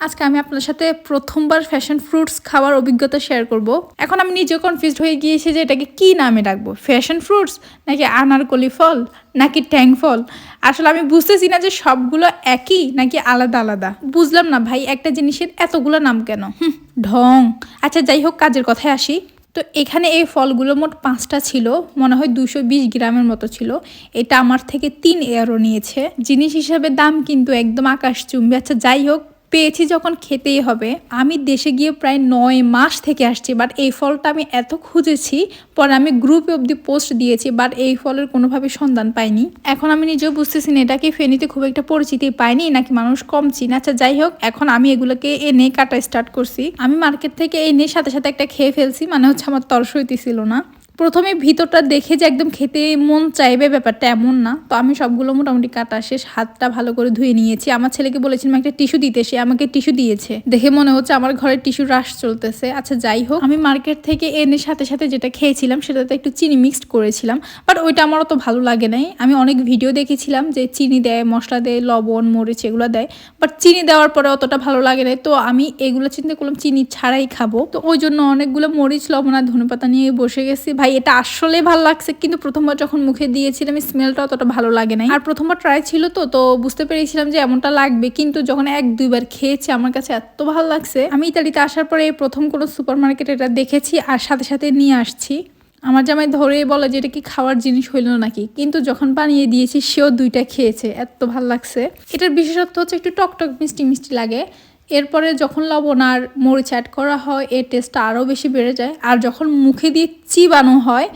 আজকে আমি আপনার সাথে প্রথমবার ফ্যাশন ফ্রুটস খাওয়ার অভিজ্ঞতা শেয়ার করব। এখন আমি নিজে কনফিউজড হয়ে গিয়েছি যে এটাকে কি নামে ডাকবো ফ্যাশন ফ্রুটস নাকি আনারকলি ফল নাকি ট্যাং ফল? আসলে আমি বুঝতেছি না যে সবগুলো একই নাকি আলাদা আলাদা। বুঝলাম না ভাই একটা জিনিসের এতগুলো নাম কেন? হুম, ঢং। আচ্ছা যাই হোক কাজের কথায় আসি। তো এখানে এই ফলগুলো মোট পাঁচটা ছিল মনে হয় দুশো বিশ গ্রামের মতো ছিল। এটা আমার থেকে তিন এয়ারও নিয়েছে। জিনিস হিসাবে দাম কিন্তু একদম আকাশ চুম্বে। আচ্ছা যাই হোক পেয়েছি যখন খেতেই হবে। আমি দেশে গিয়ে প্রায় নয় মাস থেকে আসছি বাট এই ফলটা আমি এত খুঁজেছি, পরে আমি গ্রুপে অব্দি পোস্ট দিয়েছি বাট এই ফলের কোনোভাবে সন্ধান পাইনি। এখন আমি নিজেও বুঝতেছি না, এটা কি ফেনীতে খুব একটা পরিচিতি পাইনি, নাকি মানুষ কম চিন। আচ্ছা যাই হোক, এখন আমি এগুলোকে এনে কাটা স্টার্ট করছি। আমি মার্কেট থেকে এনে সাথে সাথে একটা খেয়ে ফেলছি মানে হচ্ছে আমার তরস হইতেছিল না। প্রথমে ভিতরটা দেখে যে একদম খেতে মন চাইবে ব্যাপারটা এমন না। তো আমি সবগুলো মোটামুটি কাটা শেষ, হাতটা ভালো করে ধুয়ে নিয়েছি। আমার ছেলেকে বলেছিলাম, একটা টিস্যু দিতে। সে আমাকে টিস্যু দিয়েছে। দেখে মনে হচ্ছে আমার ঘরে টিস্যু রাশ চলতেছে। আচ্ছা যাই হোক। আমি মার্কেট থেকে এনে সাথে সাথে যেটা খেয়েছিলাম, সেটাতে একটু চিনি মিক্সড করেছিলাম। বাট ওইটা আমার অত ভালো লাগে নাই। আমি অনেক ভিডিও দেখেছিলাম যে চিনি দেয়, মশলা দেয়, লবণ, মরিচ এগুলো দেয়। বাট চিনি দেওয়ার পরে অতটা ভালো লাগে নাই। তো আমি এগুলো চিন্তা করলাম, চিনি ছাড়াই খাব। তো ওই জন্য অনেকগুলো মরিচ, লবণ আর ধনেপাতা নিয়ে বসে গেছি। এটা আসলে ভালো লাগছে। কিন্তু প্রথমবার যখন মুখে দিয়েছিলাম স্মেলটা অতটা ভালো লাগে নাই। আর প্রথমবার ট্রাই ছিল তো তো বুঝতে পেরেছিলাম যে এমনটা লাগবে। কিন্তু যখন এক, দুইবার খেয়েছি, আমার কাছে এত ভালো লাগছে। আমি ইতালিতে আসার পরে প্রথম কোনো সুপার মার্কেটে এটা দেখেছি আর সাথে সাথে নিয়ে আসছি। আমার জামাই ধরে বলে যে, এটা কি খাওয়ার জিনিস হইল নাকি? কিন্তু যখন বানিয়ে দিয়েছি, সেও দুইটা খেয়েছে। এত ভালো লাগছে। এটার বিশেষত্ব হচ্ছে একটু টকটক মিষ্টি মিষ্টি লাগে। এরপরে যখন লবণ আর মরিচ অ্যাড করা হয়, এর টেস্টটা আরও বেশি বেড়ে যায়। আর যখন মুখে দিয়ে চিবানো হয়,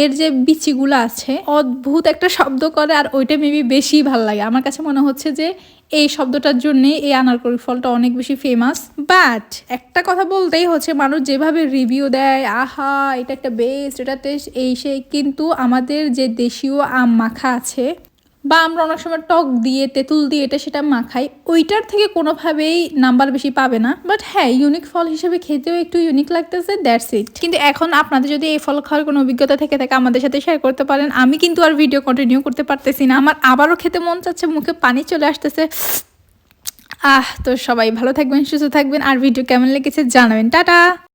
এর যে বিচিগুলো আছে, অদ্ভুত একটা শব্দ করে আর ওইটা মেবি বেশি ভালো লাগে। আমার কাছে মনে হচ্ছে যে এই শব্দটার জন্যে এই আনারকলি ফলটা অনেক বেশি ফেমাস বাট একটা কথা বলতেই হচ্ছে, মানুষ যেভাবে রিভিউ দেয়, আহা, এটা একটা বেস্ট এটা টেস্ট এই সেই, কিন্তু আমাদের যে দেশীয় আম মাখা আছে বা আমরা অনেক সময় টক দিয়ে, তেঁতুল দিয়ে এটা সেটা মাখাই, ওইটার থেকে কোনোভাবেই নাম্বার বেশি পাবে না। বাট হ্যাঁ ইউনিক ফল হিসেবে খেতেও একটু ইউনিক লাগতেছে দ্যাটস ইট কিন্তু এখন আপনাদের যদি এই ফল খাওয়ার কোনো অভিজ্ঞতা থেকে থাকে, আমাদের সাথে শেয়ার করতে পারেন। আমি কিন্তু আর ভিডিও কন্টিনিউ করতে পারতেছি না। আমার আবারও খেতে মন চাচ্ছে, মুখে পানি চলে আসতেছে। আহ, তো সবাই ভালো থাকবেন, সুস্থ থাকবেন। আর ভিডিও কেমন লেগেছে জানাবেন। টাটা!